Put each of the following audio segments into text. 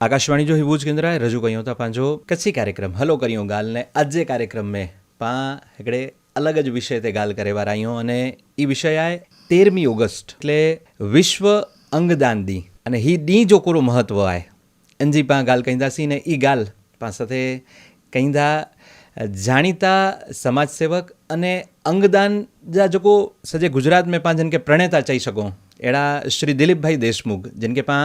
આકાશવાणी जो ही भूज केंद्राए रजू कयूं था पंहिंजो कच्छी कार्यक्रम हलो कयूं ॻाल्हि ने अॼु जे कार्यक्रम में पाण हिकिड़े अलॻि ज विषय ते ॻाल्हि करे वारा आहियूं अने ई विषय आहे तेरहं ऑगस्ट એટલે વિશ્વ અંગદાન દી અને હી દી જો કોરો મહત્વ આય. એનજી પા ગાલ કહીંદાસી ને ઈ ગાલ પા સાથે કહીંદા જાણીતા સમાજ સેવક અને અંગદાન જા જોકો સજે ગુજરાત મેં પાંજન કે પ્રણેતા ચાહી શકો. એડા શ્રી દિલીપભાઈ દેશમુખ જેમ કે पाँ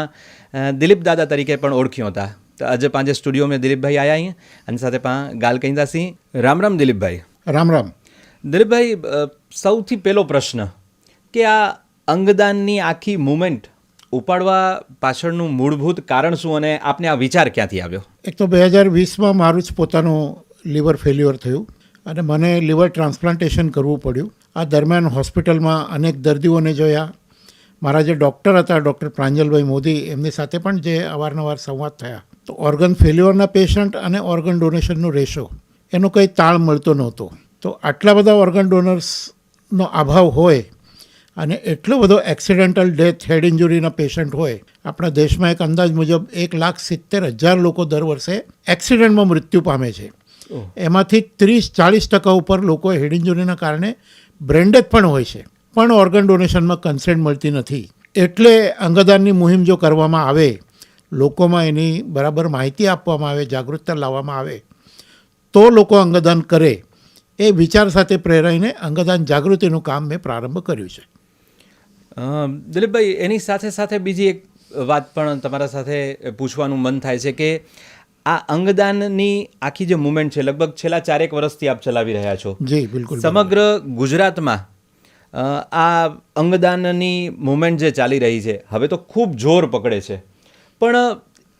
દિલીપ દાદા તરીકે પણ ઓળખ્યો હતા. તો આજે પાંજે સ્ટુડિયો મેં દિલીપભાઈ આયા અહીં અને સાથે પા ગાલ કહીદાસી રામ રામ દિલીપભાઈ. રામ રામ. દિલીપભાઈ સૌથી પહેલો પ્રશ્ન કે આ અંગદાનની આખી મુમેન્ટ ઉપાડવા પાછળનું મૂળભૂત કારણ શું અને આપને આ વિચાર ક્યાંથી આવ્યો? એક તો બે હજાર વીસમાં મારું જ પોતાનું લીવર ફેલ્યુઅર થયું અને મને લીવર ટ્રાન્સપ્લાન્ટેશન કરવું પડ્યું. આ દરમિયાન હોસ્પિટલમાં અનેક દર્દીઓને જોયા મારા જે ડૉક્ટર હતા ડૉક્ટર પ્રાંજલભાઈ મોદી એમની સાથે પણ જે અવારનવાર સંવાદ થયા. તો ઓર્ગન ફેલ્યુઅરના પેશન્ટ અને ઓર્ગન ડોનેશનનો રેશો એનો કંઈ તાળ મળતો નહોતો. તો આટલા બધા ઓર્ગન ડોનર્સનો અભાવ હોય અને એટલો બધો એક્સિડેન્ટલ ડેથ હેડ ઇન્જુરીના પેશન્ટ હોય આપણા દેશમાં એક અંદાજ મુજબ એક લાખ સિત્તેર હજાર લોકો દર વર્ષે એક્સિડન્ટમાં મૃત્યુ પામે છે. એમાંથી ત્રીસ ચાલીસ ટકા ઉપર લોકો હેડ ઇન્જુરીના કારણે બ્રેન્ડેડ પણ હોય છે. પણ ઓર્ગન ડોનેશનમાં કન્સેન્ટ મળતી નથી. એટલે અંગદાનની મુહિમ જો કરવામાં આવે લોકોમાં એની બરાબર માહિતી આપવામાં આવે જાગૃતતા લાવવામાં આવે તો લોકો અંગદાન કરે એ વિચાર સાથે પ્રેરાઈને અંગદાન જાગૃતિનું કામ મેં પ્રારંભ કર્યું છે. દિલીપભાઈ એની સાથે સાથે બીજી એક વાત પણ તમારા સાથે પૂછવાનું મન થાય છે કે આ અંગદાનની આખી જે મુમેન્ટ છે લગભગ છેલ્લા ચારેક વર્ષથી આપ ચલાવી રહ્યા છો. જી બિલકુલ. સમગ્ર ગુજરાતમાં આ અંગદાનની મુમેન્ટ જે ચાલી રહી છે, હવે તો ખૂબ જોર પકડે છે. પણ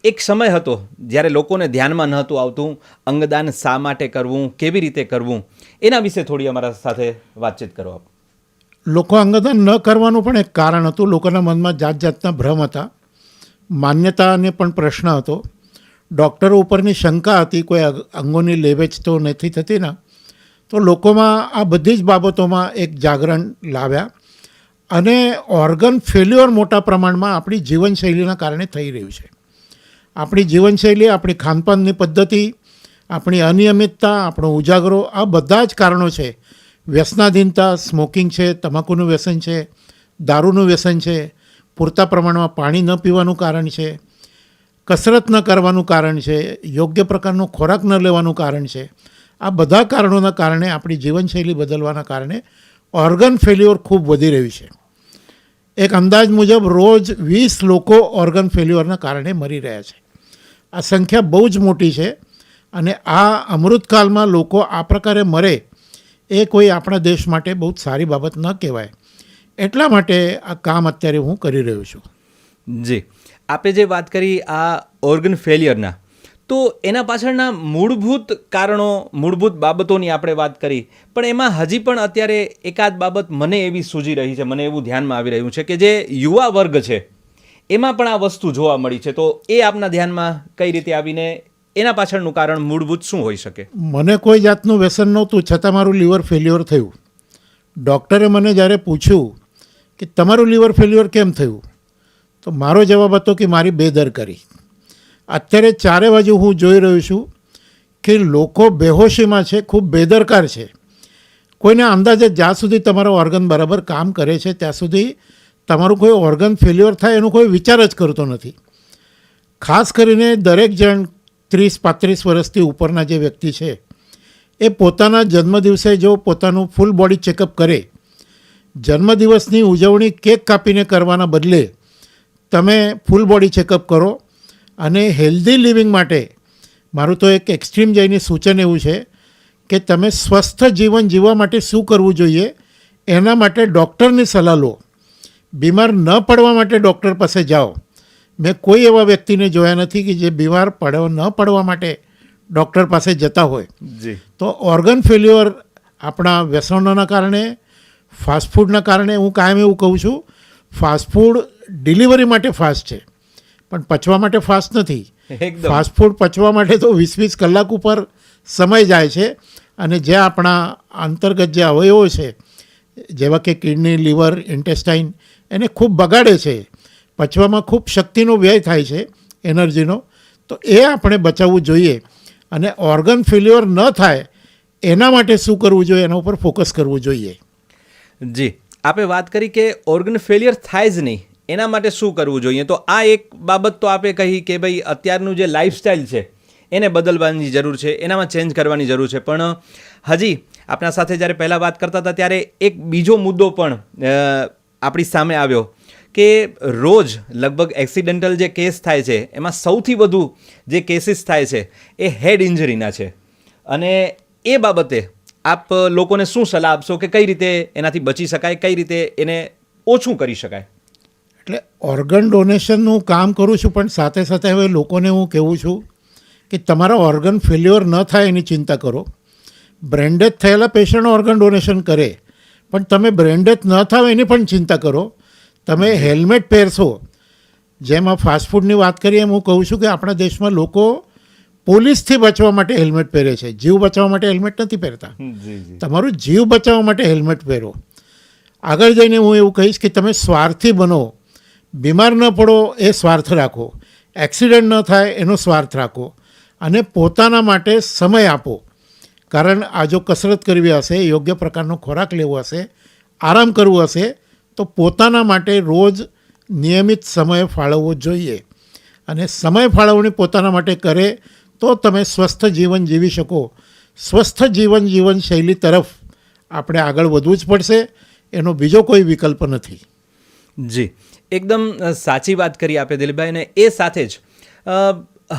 એક સમય હતો, જ્યારે લોકોને ધ્યાનમાં નહોતું આવતું, અંગદાન શા માટે કરવું, કેવી રીતે કરવું, એના વિશે થોડી અમારા સાથે વાતચીત કરો આપ. લોકો અંગદાન ન કરવાનું પણ એક કારણ હતું. લોકોના મનમાં જાત જાતના ભ્રમ હતા. માન્યતાને પણ પ્રશ્ન હતો. ડૉક્ટરો ઉપરની શંકા હતી, કોઈ અંગોની લેવેચ તો નથી થતી ને. તો લોકોમાં આ બધી જ બાબતોમાં એક જાગરણ લાવ્યા અને ઓર્ગન ફેલ્યુઅર મોટા પ્રમાણમાં આપણી જીવનશૈલીના કારણે થઈ રહ્યું છે. આપણી જીવનશૈલી, આપણી ખાનપાનની પદ્ધતિ, આપણી અનિયમિતતા, આપણો ઉજાગરો, આ બધા જ કારણો છે. વ્યસનાધીનતા, સ્મોકિંગ છે, તમાકુનું વ્યસન છે, દારૂનું વ્યસન છે, પૂરતા પ્રમાણમાં પાણી ન પીવાનું કારણ છે, કસરત ન કરવાનું કારણ છે, યોગ્ય પ્રકારનો ખોરાક ન લેવાનું કારણ છે. આ બધા કારણોના કારણે આપણી જીવનશૈલી બદલવાના કારણે ઓર્ગન ફેલ્યુઅર ખૂબ વધી રહ્યું છે. એક અંદાજ મુજબ રોજ વીસ લોકો ઓર્ગન ફેલ્યુઅરના કારણે મરી રહ્યા છે. આ સંખ્યા બહુ જ મોટી છે અને આ અમૃતકાલમાં લોકો આ પ્રકારે મરે એ કોઈ આપણા દેશ માટે બહુ જ સારી બાબત ન કહેવાય. એટલા માટે આ કામ અત્યારે હું કરી રહ્યો છું. જી. આપે જે વાત કરી આ ઓર્ગન ફેલિયરના તો એના પાછળના મૂળભૂત કારણો, મૂળભૂત બાબતોની આપણે વાત કરી, પણ એમાં હજી પણ અત્યારે એકાદ બાબત મને એવી સૂજી રહી છે, મને એવું ધ્યાનમાં આવી રહ્યું છે કે જે યુવા વર્ગ છે, એમાં પણ આ વસ્તુ જોવા મળી છે. તો એ આપના ધ્યાનમાં કઈ રીતે આવીને એના પાછળનું કારણ મૂળભૂત શું હોઈ શકે? મને કોઈ જાતનું વ્યસન નહોતું, છતાં મારું લીવર ફેલ્યુઅર થયું. ડૉક્ટરે મને જ્યારે પૂછ્યું કે તમારું લીવર ફેલ્યુઅર કેમ થયું, તો મારો જવાબ હતો કે મારી બેદરકારી. અત્યારે ચારે બાજુ હું જોઈ રહ્યો છું કે લોકો બેહોશીમાં છે, ખૂબ બેદરકાર છે. કોઈને અંદાજે જ્યાં સુધી તમારો ઓર્ગન બરાબર કામ કરે છે, ત્યાં સુધી તમારું કોઈ ઓર્ગન ફેલ્યુઅર થાય એનો કોઈ વિચાર જ કરતો નથી. ખાસ કરીને દરેક જણ ત્રીસ, પાંત્રીસ વર્ષથી ઉપરના જે વ્યક્તિ છે, એ પોતાના જન્મદિવસે જો પોતાનું ફૂલ બોડી ચેકઅપ કરે, જન્મદિવસની ઉજવણી કેક કાપીને કરવાના બદલે તમે ફૂલ બોડી ચેકઅપ કરો અને હેલ્ધી લિવિંગ માટે મારું તો એક એક્સ્ટ્રીમ જઈને સૂચન એવું છે કે તમે સ્વસ્થ જીવન જીવવા માટે શું કરવું જોઈએ એના માટે ડૉક્ટરની સલાહ લો. બીમાર ન પડવા માટે ડૉક્ટર પાસે જાઓ. મેં કોઈ એવા વ્યક્તિને જોયા નથી કે જે બીમાર પડવા ન પડવા માટે ડૉક્ટર પાસે જતા હોય. તો ઓર્ગન ફેલ્યુઅર આપણા વ્યસનોના કારણે ફાસ્ટફૂડના કારણે હું કાયમ એવું કહું છું ફાસ્ટફૂડ ડિલિવરી માટે ફાસ્ટ છે. પણ પચવા માટે ફાસ્ટ નથી. ફાસ્ટ ફૂડ પચવા માટે તો વીસ વીસ કલાક ઉપર સમય જાય છે. અને જે આપણા અંતર્ગત જે અવયવો છે જેવા કે કિડની લીવર ઇન્ટેસ્ટાઇન એને ખૂબ બગાડે છે. પચવામાં ખૂબ શક્તિનો વ્યય થાય છે એનર્જીનો. તો એ આપણે બચાવવું જોઈએ. અને ઓર્ગન ફેલ્યોર ન થાય એના માટે શું કરવું જોઈએ? એના ઉપર ફોકસ કરવું જોઈએ. જી. આપે વાત કરી કે ઓર્ગન ફેલિયર થાય જ નહીં. એના માટે શું કરવું જોઈએ? તો આ એક બાબત તો આપે કહી કે ભાઈ, અત્યારનું જે લાઈફસ્ટાઈલ છે, એને બદલવાની જરૂર છે, એનામાં ચેન્જ કરવાની જરૂર છે. પણ હજી આપણા સાથે જ્યારે પહેલાં વાત કરતા હતા, ત્યારે એક બીજો મુદ્દો પણ આપણી સામે આવ્યો કે રોજ લગભગ એક્સિડેન્ટલ જે કેસ થાય છે, એમાં સૌથી વધુ જે કેસીસ થાય છે, એ હેડ ઇન્જરીના છે. અને એ બાબતે આપ લોકોને શું સલાહ આપશો કે કઈ રીતે એનાથી બચી શકાય, કઈ રીતે એને ઓછું કરી શકાય? એટલે ઓર્ગન ડોનેશનનું કામ કરું છું પણ સાથે સાથે હવે લોકોને હું કહેવું છું કે તમારા ઓર્ગન ફેલ્યોર ન થાય એની ચિંતા કરો. બ્રેન્ડેડ થયેલા પેશન્ટ ઓર્ગન ડોનેશન કરે પણ તમે બ્રેન્ડેડ ન થાવ એની પણ ચિંતા કરો. તમે હેલ્મેટ પહેરશો. જેમ આ ફાસ્ટફૂડની વાત કરીએ એમ હું કહું છું કે આપણા દેશમાં લોકો પોલીસથી બચવા માટે હેલ્મેટ પહેરે છે. જીવ બચાવવા માટે હેલ્મેટ નથી પહેરતા. તમારું જીવ બચાવવા માટે હેલ્મેટ પહેરો. આગળ જઈને હું એવું કહીશ કે તમે સ્વાર્થી બનો. બીમાર ન પડો એ સ્વાર્થ રાખો. એક્સિડન્ટ ન થાય એનો સ્વાર્થ રાખો. અને પોતાના માટે સમય આપો. કારણ આ જો કસરત કરવી હશે, યોગ્ય પ્રકારનો ખોરાક લેવો હશે, આરામ કરવો હશે, તો પોતાના માટે રોજ નિયમિત સમય ફાળવવો જોઈએ. અને સમય ફાળવણી પોતાના માટે કરે તો તમે સ્વસ્થ જીવન જીવી શકો. સ્વસ્થ જીવન જીવન શૈલી તરફ આપણે આગળ વધવું જ પડશે. એનો બીજો કોઈ વિકલ્પ નથી. જી. એકદમ સાચી વાત કરી આપે દિલીપભાઈ અને એ સાથે જ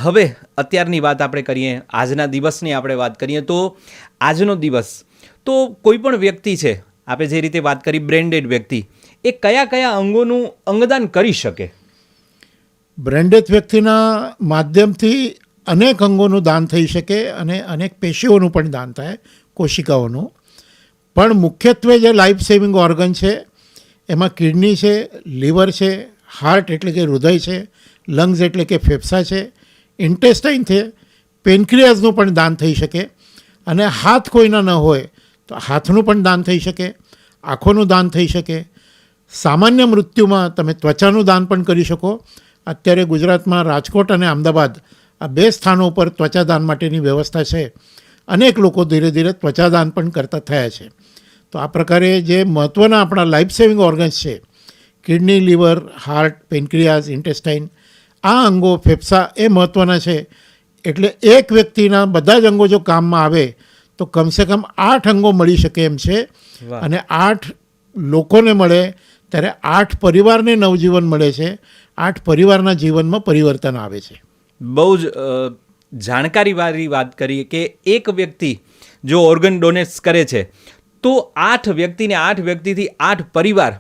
હવે અત્યારની વાત આપણે કરીએ, આજના દિવસની આપણે વાત કરીએ તો આજનો દિવસ, તો કોઈ પણ વ્યક્તિ છે, આપણે જે રીતે વાત કરી બ્રેન્ડેડ વ્યક્તિ, એ કયા કયા અંગોનું અંગદાન કરી શકે? બ્રેન્ડેડ વ્યક્તિના માધ્યમથી અનેક અંગોનું દાન થઈ શકે અને અનેક પેશીઓનું પણ દાન થાય, કોશિકાઓનું. પણ મુખ્યત્વે જે લાઈફ સેવિંગ ઓર્ગન છે એમાં કિડની છે, લીવર છે, હાર્ટ એટલે કે હૃદય છે, લંગ્સ એટલે કે ફેફસા છે, ઇન્ટેસ્ટાઇન છે, પેનક્રિયાઝનું પણ દાન થઈ શકે. અને હાથ કોઈના ન હોય તો હાથનું પણ દાન થઈ શકે, આંખોનું દાન થઈ શકે. સામાન્ય મૃત્યુમાં તમે ત્વચાનું દાન પણ કરી શકો. અત્યારે ગુજરાતમાં રાજકોટ અને અમદાવાદ આ બે સ્થાનો ઉપર ત્વચાદાન માટેની વ્યવસ્થા છે. અનેક લોકો ધીરે ધીરે ત્વચાદાન પણ કરતા થયા છે. તો આ પ્રકારે જે મહત્ત્વના આપણા લાઈફ સેવિંગ ઓર્ગન્સ છે kidney liver heart pancreas intestine આ અંગો ફેફસા એ મહત્ત્વના છે. એટલે એક વ્યક્તિના બધા જ અંગો જો કામમાં આવે તો કમસે કમ આઠ અંગો મળી શકે એમ છે. અને આઠ લોકોને મળે ત્યારે આઠ પરિવારને નવજીવન મળે છે. આઠ પરિવારના જીવનમાં પરિવર્તન આવે છે. બહુ જ જાણકારી જાણકારીવાળી વાત કરીએ કે એક વ્યક્તિ જો ઓર્ગન ડોનેટ્સ કરે છે તો આઠ વ્યક્તિને આઠ વ્યક્તિથી આઠ પરિવાર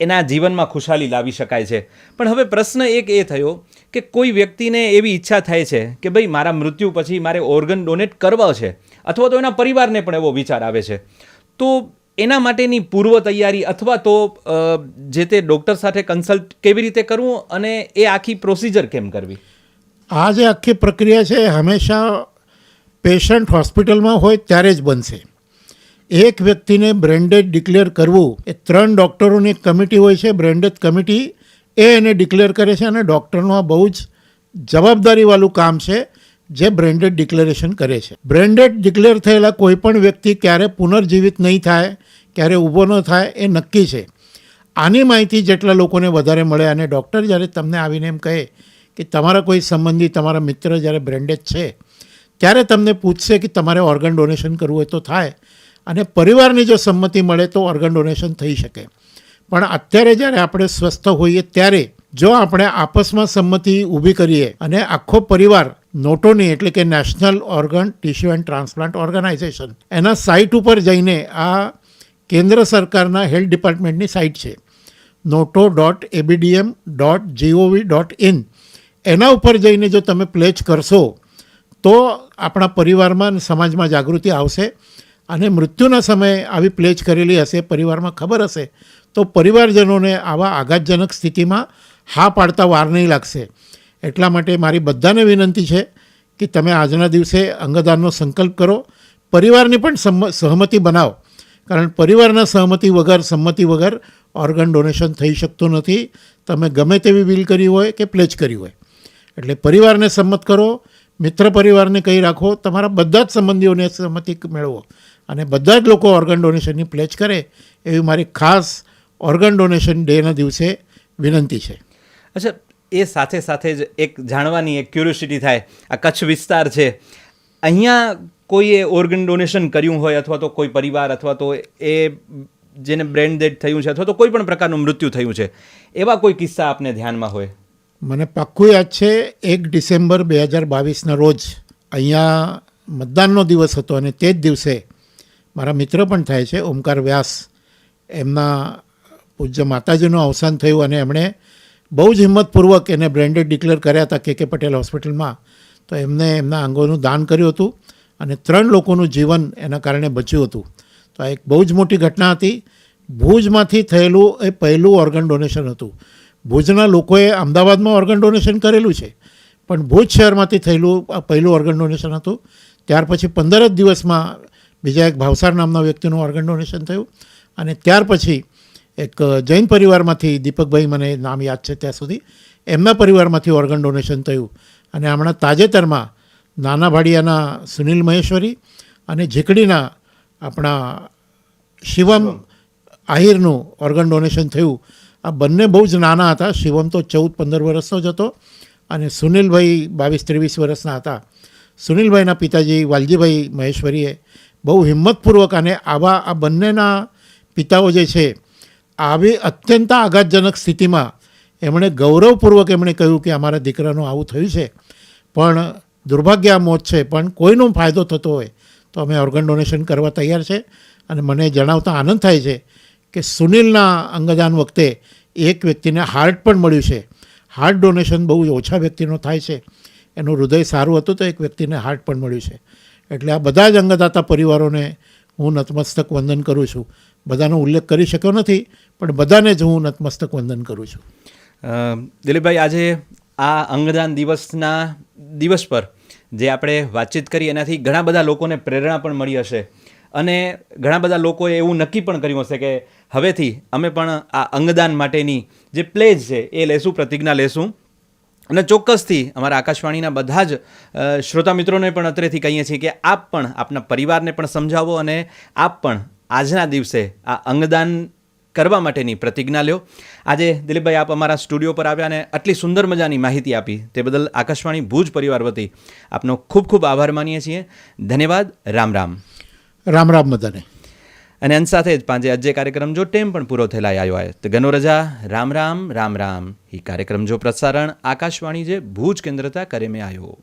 એના જીવનમાં ખુશાલી લાવી શકાય છે. પણ હવે પ્રશ્ન એક એ થયો કે કોઈ વ્યક્તિને એવી ઈચ્છા થાય છે કે ભાઈ મારા મૃત્યુ પછી મારે ઓર્ગન ડોનેટ કરવા છે, અથવા તો એના પરિવારને પણ એવો વિચાર આવે છે. તો એના માટેની પૂર્વ તૈયારી અથવા તો જે તે ડૉક્ટર સાથે કન્સલ્ટ કેવી રીતે કરવું અને એ આખી પ્રોસિજર કેમ કરવી? આ જે આખી પ્રક્રિયા છે હંમેશા પેશન્ટ હોસ્પિટલમાં હોય ત્યારે જ બનશે. એક વ્યક્તિને બ્રેન્ડેડ ડિક્લેર કરવું, એ ત્રણ ડૉક્ટરોની એક કમિટી હોય છે, બ્રેન્ડેડ કમિટી, એ એને ડિક્લેર કરે છે અને ડૉક્ટરનું આ બહુ જ જવાબદારીવાળું કામ છે, જે બ્રેન્ડેડ ડિક્લેરેશન કરે છે. બ્રેન્ડેડ ડિક્લેર થયેલા કોઈપણ વ્યક્તિ ક્યારે પુનર્જીવિત નહીં થાય, ક્યારે ઊભો ન થાય, એ નક્કી છે. આની માહિતી જેટલા લોકોને વધારે મળે અને ડૉક્ટર જ્યારે તમને આવીને એમ કહે કે તમારા કોઈ સંબંધી, તમારા મિત્ર જ્યારે બ્રેન્ડેડ છે, ત્યારે તમને પૂછશે કે તમારે ઓર્ગન ડોનેશન કરવું હોય તો થાય અને પરિવારની જો સંમતિ મળે તો ઓર્ગન ડોનેશન થઈ શકે. પણ અત્યારે જ્યારે આપણે સ્વસ્થ હોઈએ ત્યારે જો આપણે આપસમાં સંમતિ ઊભી કરીએ અને આખો પરિવાર નોટોની એટલે કે national organ tissue and transplant organisation એના સાઇટ ઉપર જઈને આ કેન્દ્ર સરકારના હેલ્થ ડિપાર્ટમેન્ટની સાઇટ છે. NOTTO dot ABDM dot gov dot in એના ઉપર જઈને જો તમે પ્લેચ કરશો તો આપણા પરિવારમાં અને સમાજમાં જાગૃતિ આવશે. અને મૃત્યુના સમયે આવી પ્લેચ કરેલી હશે, પરિવારમાં ખબર હશે, તો પરિવારજનોને આવા આઘાતજનક સ્થિતિમાં હા પાડતા વાર નહીં લાગશે. એટલા માટે મારી બધાને વિનંતી છે કે તમે આજના દિવસે અંગદાનનો સંકલ્પ કરો. પરિવારની પણ સહમતિ બનાવો. કારણ પરિવારના સહમતિ વગર, સંમતિ વગર ઓર્ગન ડોનેશન થઈ શકતું નથી. તમે ગમે તેવી બિલ કરી હોય કે પ્લેચ કરી હોય. એટલે પરિવારને સંમત કરો, મિત્ર પરિવારને કહી રાખો, તમારા બધા જ સંબંધીઓને સંમતિ મેળવો. અને બધા જ લોકો ઓર્ગન ડોનેશનની પ્લેચ કરે એવી મારી ખાસ ઓર્ગન ડોનેશન ડેના દિવસે વિનંતી છે. અચ્છા એ સાથે સાથે જ એક જાણવાની એક ક્યુરિયોસિટી થાય. આ કચ્છ વિસ્તાર છે. અહીંયા કોઈએ ઓર્ગન ડોનેશન કર્યું હોય અથવા તો કોઈ પરિવાર અથવા તો એ જેને બ્રેન ડેડ થયું છે અથવા તો કોઈ પણ પ્રકારનું મૃત્યુ થયું છે એવા કોઈ કિસ્સા આપને ધ્યાનમાં હોય? મને પાક્કું યાદ છે એક ડિસેમ્બર બે હજાર બાવીસના રોજ અહીંયા મતદાનનો દિવસ હતો અને તે જ દિવસે મારા મિત્ર પણ થાય છે, ઓમકાર વ્યાસ. એમના પૂજ્ય માતાજીનું અવસાન થયું અને એમણે બહુ જ હિંમતપૂર્વક એને બ્રેન્ડેડ ડિક્લેર કર્યા હતા કે કે પટેલ હોસ્પિટલમાં. તો એમને એમના અંગોનું દાન કર્યું હતું અને ત્રણ લોકોનું જીવન એના કારણે બચ્યું હતું. તો આ એક બહુ જ મોટી ઘટના હતી. ભુજમાંથી થયેલું એ પહેલું ઓર્ગન ડોનેશન હતું. ભુજના લોકોએ અમદાવાદમાં ઓર્ગન ડોનેશન કરેલું છે, પણ ભુજ શહેરમાંથી થયેલું પહેલું ઓર્ગન ડોનેશન હતું. ત્યાર પછી પંદર જ દિવસમાં બીજા એક ભાવસાર નામના વ્યક્તિનું ઓર્ગન ડોનેશન થયું. અને ત્યાર પછી એક જૈન પરિવારમાંથી દીપકભાઈ મને નામ યાદ છે ત્યાં સુધી. એમના પરિવારમાંથી ઓર્ગન ડોનેશન થયું. અને હમણાં તાજેતરમાં નાના ભાડિયાના સુનિલ મહેશ્વરી અને ઝીકડીના આપણા શિવમ આહિરનું ઓર્ગન ડોનેશન થયું. આ બંને બહુ જ નાના હતા. શિવમ તો ચૌદ પંદર વર્ષનો જ હતો અને સુનિલભાઈ બાવીસ ત્રેવીસ વર્ષના હતા. સુનિલભાઈના પિતાજી વાલજીભાઈ મહેશ્વરીએ બહુ હિંમતપૂર્વક અને આવા આ બંનેના પિતાઓ જે છે, આવી અત્યંત આઘાતજનક સ્થિતિમાં એમણે ગૌરવપૂર્વક એમણે કહ્યું કે અમારા દીકરાનું આવું થયું છે. પણ દુર્ભાગ્ય આ મોત છે, પણ કોઈનો ફાયદો થતો હોય તો અમે ઓર્ગન ડોનેશન કરવા તૈયાર છે અને મને જણાવતા આનંદ થાય છે કે સુનિલના અંગદાન વખતે એક વ્યક્તિને હાર્ટ પણ મળ્યું છે. હાર્ટ ડોનેશન બહુ ઓછા વ્યક્તિનો થાય છે. એનું હૃદય સારું હતું તો એક વ્યક્તિને હાર્ટ પણ મળ્યું છે. એટલે આ બધા જ અંગદાતા પરિવારોને હું નતમસ્તક વંદન કરું છું. બધાનો ઉલ્લેખ કરી શક્યો નથી, પણ બધાને જ હું નતમસ્તક વંદન કરું છું. દિલીપભાઈ, આજે આ અંગદાન દિવસના દિવસ પર જે આપણે વાતચીત કરી, એનાથી ઘણા બધા લોકોને પ્રેરણા પણ મળી હશે. અને ઘણા બધા લોકોએ એવું નક્કી પણ કર્યું હશે કે હવેથી અમે પણ આ અંગદાન માટેની જે પ્લેજ છે, એ લેશું, પ્રતિજ્ઞા લેશું. અને ચોક્કસથી અમારા આકાશવાણીના બધા જ શ્રોતા મિત્રોને પણ અત્રેથી કહીએ છીએ કે આપ પણ આપના પરિવારને પણ સમજાવો અને આપ પણ આજના દિવસે આ અંગદાન કરવા માટેની પ્રતિજ્ઞા લ્યો. આજે દિલીપભાઈ આપ અમારા સ્ટુડિયો પર આવ્યા અને આટલી સુંદર મજાની માહિતી આપી. તે બદલ આકાશવાણી ભુજ પરિવાર વતી આપનો ખૂબ ખૂબ આભાર માનીએ છીએ. ધન્યવાદ. રામ રામ. રામ રામ બધાને. અને અંત સાથે જ પાંચે આજે કાર્યક્રમ જો ટેમ પણ પૂરો થયેલા આવ્યો હોય, તો ગનો રજા, રામ રામ રામ રામ. એ કાર્યક્રમ જો પ્રસારણ આકાશવાણી જે ભુજ કેન્દ્રતા કરે મેં આવ્યો